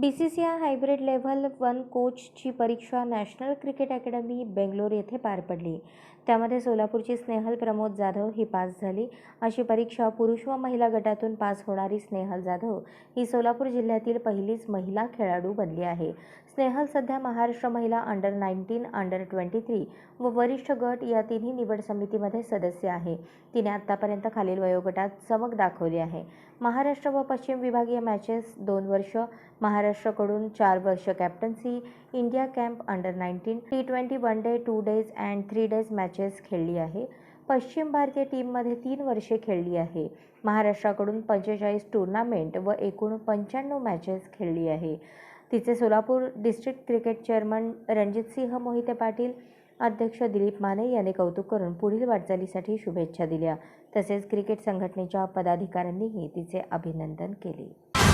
B C C I hybrid level one कोचची परीक्षा national cricket academy Bangalore येथे पार पडली. त्यामध्ये सोलापूरची स्नेहल प्रमोद जाधव ही पास झाली. अशी परीक्षा पुरुष व महिला गटातून पास होणारी स्नेहल जाधव ही सोलापूर जिल्ह्यातील पहिलीच महिला खेळाडू बनली आहे. स्नेहल सध्या महाराष्ट्र महिला under nineteen under twenty three व वरिष्ठ गट या तिन्ही निवड समितीमध्ये सदस्य आहे. तिने आत्तापर्यंत खालील वयोगटात चमक दाखवली आहे. महाराष्ट्र व पश्चिम विभागीय मॅचेस दोन वर्ष महाराष्ट्राकडून चार वर्ष captaincy India camp under nineteen T twenty one day two days and three days matches खेळली आहे. पश्चिम भारतीय टीममध्ये तीन वर्षे खेळली आहे. महाराष्ट्राकडून पंचेचाळीस टुर्नामेंट व एकूण पंच्याण्णव मॅचेस खेळली आहे. तिचे Solapur district cricket chairman Ranjitsinh Mohite Patil अध्यक्ष दिलीप माने यांनी कौतुक करून पुढील वाटचालीसाठी शुभेच्छा दिल्या. तसेच क्रिकेट संघटनेच्या पदाधिकाऱ्यांनीही तिचे अभिनंदन केले.